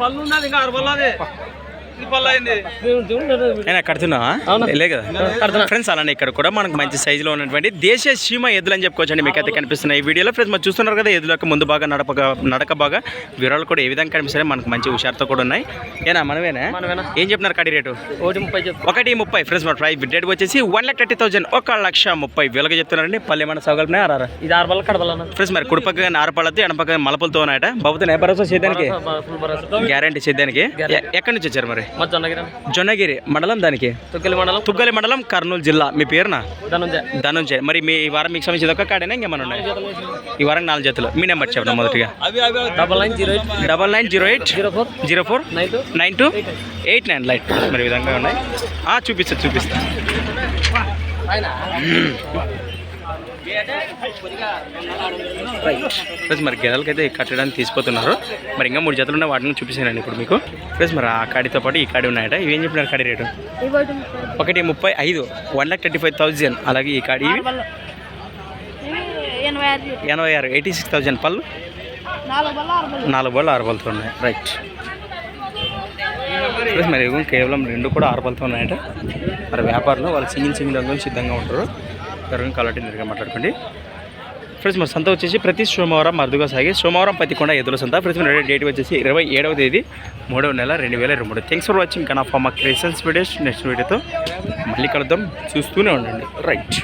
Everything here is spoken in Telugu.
పళ్ళు ఉన్నది ఇంకా ఆరు కడుతున్నావా. లే కదా. ఫ్రెండ్స్ అలానే ఇక్కడ కూడా మనకు మంచి సైజులో ఉన్నటువంటి దేశీయ సీమ ఎద్దులు అని చెప్పుకోవచ్చండి. మీకు అయితే కనిపిస్తున్నాయి. ఈ వీడియోలో ఫ్రెండ్స్ మరి చూస్తున్నారు కదా ఎద్దుల యొక్క ముందు బాగా నడపక నడక బాగా వివరాలు కూడా ఏ విధంగా కనిపిస్తున్నాయి మనకు మంచి హుషారుతో కూడా ఉన్నాయి. ఏనా మనమేనా? ఏం చెప్తున్నారు కడి రేటు? ఒకటి ముప్పై ఫ్రెండ్స్ మన ప్రైస్ రేట్ వచ్చేసి వన్ లాక్ థర్టీ థౌసండ్ ఒక లక్ష ముప్పై వేలుగా చెప్తున్నారండి. పల్లె మన సౌకల్పనే ఆరారా ఇది ఆరు పళ్ళు కడపలన్నా. ఫ్రెండ్స్ మరి కుడిపక్క నారపళ్ళతో ఎడపక్క మలపలతో ఉన్నాయట. బాబుతో భరోసా భరోసా గ్యారంటీ చేద్దానికి ఎ- ఎక్కడి నుంచి వచ్చారు మరి? మా జొన్నగిరి జొన్నగిరి మండలం దానికి? తొక్కిలి మండలం? తుగ్గలి మండలం కర్నూలు జిల్లా. మీ పేరునా? ధనుంజయ. ధనుంజయ్. మరి మీ ఈ వారం మీకు సంబంధించి ఒక కాడేనా ఇంకేమైనా ఉన్నాయి? ఈ వారం నాలుగు జతలు. మీ నెంబర్ చెప్పండి మొదటిగా. Double nine zero eight. Double nine zero eight. Zero four. Zero four. Nine two. Nine two. Eight nine. Light. మరి విధంగా ఉన్నాయి. చూపిస్తా చూపిస్తా. ప్లస్ మరి గెలలకైతే కట్టడానికి తీసుకుపోతున్నారు. మరి ఇంకా మూడు జతలు ఉన్నాయి వాటిని చూపిస్తానండి ఇప్పుడు మీకు. ప్లస్ మరి ఆ కాడితో పాటు ఈ కాడి ఉన్నాయట. ఇవి ఏం చెప్పినారు కాడి రేటు. ఒకటి ముప్పై ఐదు one lakh thirty five thousand అలాగే ఈ కాడి ఎనభై ఆరు. ఎయిటీ సిక్స్ థౌజండ్ పళ్ళు? నాలుగు బళ్ళు ఆరు బలతో ఉన్నాయి. రైట్ ప్లస్ మరి కేవలం రెండు కూడా ఆరు బలతో ఉన్నాయట. మరి వ్యాపారంలో వాళ్ళు సింగిల్ సింగిల్ రంగులు సిద్ధంగా ఉంటారు. ఎవరిని కావాలంటే నేరుగా మాట్లాడుకోండి. ఫ్రెండ్స్ మరి సంత వచ్చేసి ప్రతి సోమవారం అరుదుగా సాగే సోమవారం పత్తికొండ ఎదురు సంత. ఫ్రెండ్స్ మరి డేట్ వచ్చేసి ఇరవై ఏడవ తేదీ మూడవ నెల రెండు వేల ఇరవై మూడు. థ్యాంక్స్ ఫర్ వాచింగ్ కన్ ఆఫ్ మా క్రియేషన్స్ వీడియోస్ నెక్స్ట్ వీడియోతో మళ్ళీ కలుద్దాం. చూస్తూనే ఉండండి. రైట్